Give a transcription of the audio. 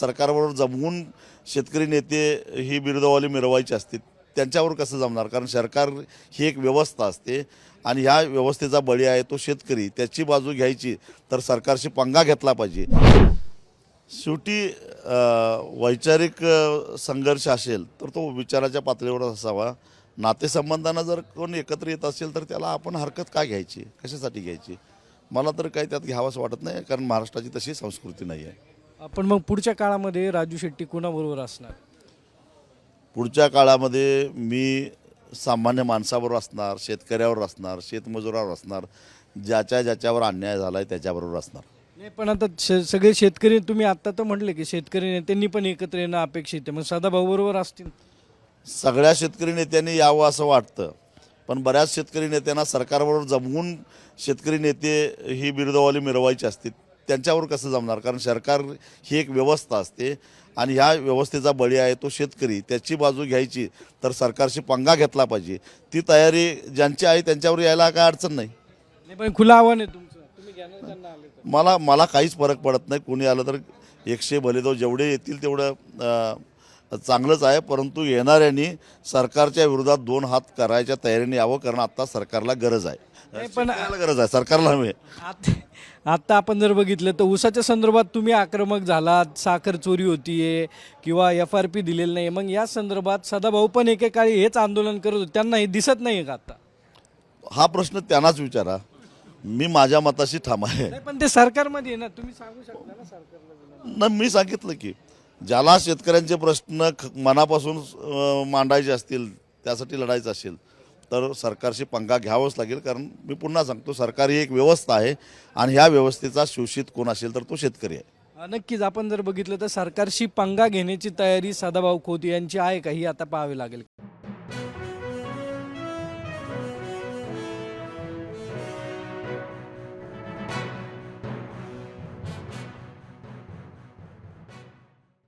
सरकारबरोबर जमवून शेतकरी नेते ही बिरुदावाली मिरवायची असते त्यांच्यावर कसं जमणार? कारण सरकार ही एक व्यवस्था असते आणि ह्या व्यवस्थेचा बळी आहे तो शेतकरी. त्याची बाजू घ्यायची तर सरकारशी पंगा घेतला पाहिजे. शेवटी वैचारिक संघर्ष असेल तर तो विचाराच्या पातळीवर असावा. नातेसंबंधांना जर कोण एकत्र येत असेल तर त्याला आपण हरकत का घ्यायची? कशासाठी घ्यायची? मला तर काही त्यात घ्यावंसं वाटत नाही कारण महाराष्ट्राची तशी संस्कृती नाही आहे आपण मग पुढच्या काळामध्ये राजू शेट्टी कोणाबरोबर असणार? पुढच्या काळामध्ये मी सामान्य माणसाबरोबर असणार शेतकऱ्यावर असणार शेतमजुरावर असणार ज्याच्या ज्याच्यावर अन्याय झाला आहे त्याच्याबरोबर असणार. नाही पण आता श- सगळे शेतकरी तुम्ही आता तर म्हटले की शेतकरी नेत्यांनी पण एकत्र येणं अपेक्षित आहे. मग सदाभाऊ बरोबर असतील? सगळ्या शेतकरी नेत्यांनी यावं असं वाटतं. पण बऱ्याच शेतकरी नेत्यांना सरकारबरोबर जमवून शेतकरी नेते ही बिरुदावाली मिरवायची असते त्यांच्यावर कसं जमणार? कारण सरकार ही एक व्यवस्था असते आणि ह्या व्यवस्थेचा बळी आहे तो शेतकरी. त्याची बाजू घ्यायची तर सरकारशी पंगा घेतला पाहिजे. ती तयारी ज्यांची आहे त्यांच्यावर यायला काय अडचण नाही. नाही पण खुलं आव्हान आहे तुमचं. तुम्ही घेणार त्यांना आले तर. मला मला काहीच फरक पडत नाही. कोणी आलं तर एकशे भलेदो जेवढे येतील तेवढं अं, चांगलंच आहे. परंतु येणाऱ्यांनी सरकारच्या विरोधात दोन हात करायच्या तयारीने यावं कारण आता सरकारला गरज आहे. नाही, पण- शेतकऱ्याला गरज आहे. सरकारला नव्हे आत- आता आपण जर बघितलं तर ऊसाच्या संदर्भात तुम्ही आक्रमक झालात साखर चोरी होतीये किंवा एफ आर पी दिलेलं नाही मग या संदर्भात सदाभाऊ पण एकेकाळी हेच आंदोलन करत होते. त्यांना हे दिसत नाही का आता? हा प्रश्न त्यांनाच विचारा. मी माझ्या मताशी ठाम आहे नाही पण ते सरकारमध्ये आहे ना. तुम्ही सांगू शकता ना सरकारला न मी सांगितलं की ज्याला शेतकऱ्यांचे प्रश्न ख- मनापासून अं, मांडायचे असतील त्यासाठी लढायचं असेल तर सरकारशी पंगा घ्यावाच लागेल कारण मी पुन्हा सांगतो सरकार ही एक व्यवस्था आहे आणि ह्या व्यवस्थेचा शोषित कोण असेल तर तो शेतकरी आहे. नक्कीच. आपण जर बघितलं तर सरकारशी पंगा घेण्याची तयारी सदाभाऊ खोत यांची आहे का ही आता पाहावी लागेल.